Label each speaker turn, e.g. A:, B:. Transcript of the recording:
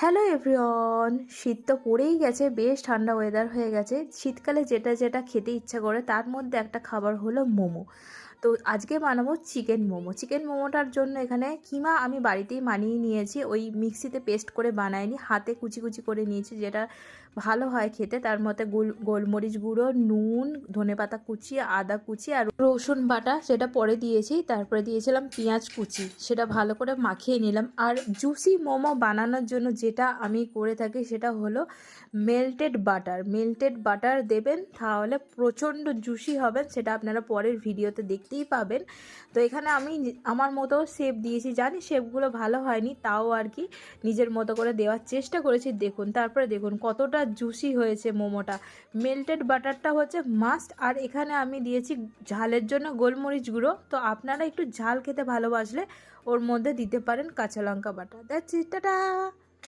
A: Hello everyone, শীত তো পড়েই গেছে, বেশ ঠান্ডা ওয়েদার হয়ে গেছে। শীতকালে যেটা যেটা খেতে ইচ্ছা করে, তার মধ্যে একটা খাবার হলো মোমো। তো আজকে বানাবো চিকেন মোমো। চিকেন মোমোটার জন্য এখানে কিমা আমি বাড়িতেই মানিয়ে নিয়েছি, ওই মিক্সিতে পেস্ট করে বানাইনি, হাতে কুচি কুচি করে নিয়েছি, যেটা ভালো হয় খেতে। তার মধ্যে গোল, গোলমরিচ গুঁড়ো, নুন, ধনেপাতা কুচি, আদা কুচি আর রসুন বাটা, সেটা পরে দিয়েছি। তারপরে দিয়েছিলাম পেঁয়াজ কুচি, সেটা ভালো করে মাখিয়ে নিলাম। আর জুসি মোমো বানানোর জন্য যেটা আমি করে থাকি সেটা হলো মেল্টেড বাটার মেল্টেড বাটার দেবেন, তাহলে প্রচণ্ড জুসি হবেন সেটা আপনারা পরের ভিডিওতে দেখতেই পাবেন। তো এখানে আমি আমার মতো শেপ দিয়েছি, জানি শেপগুলো ভালো হয়নি, তাও আর কি নিজের মতো করে দেওয়ার চেষ্টা করেছি। দেখুন, তারপরে দেখুন কতটা জুসি হয়েছে মোমোটা। মেল্টেড বাটারটা হচ্ছে মাস্ট আর এখানে আমি দিয়েছি ঝালের জন্য গোলমরিচ গুঁড়ো। তো আপনারা একটু ঝাল খেতে ভালোবাসলে ওর মধ্যে দিতে পারেন কাঁচা লঙ্কা বাটা। That's it tata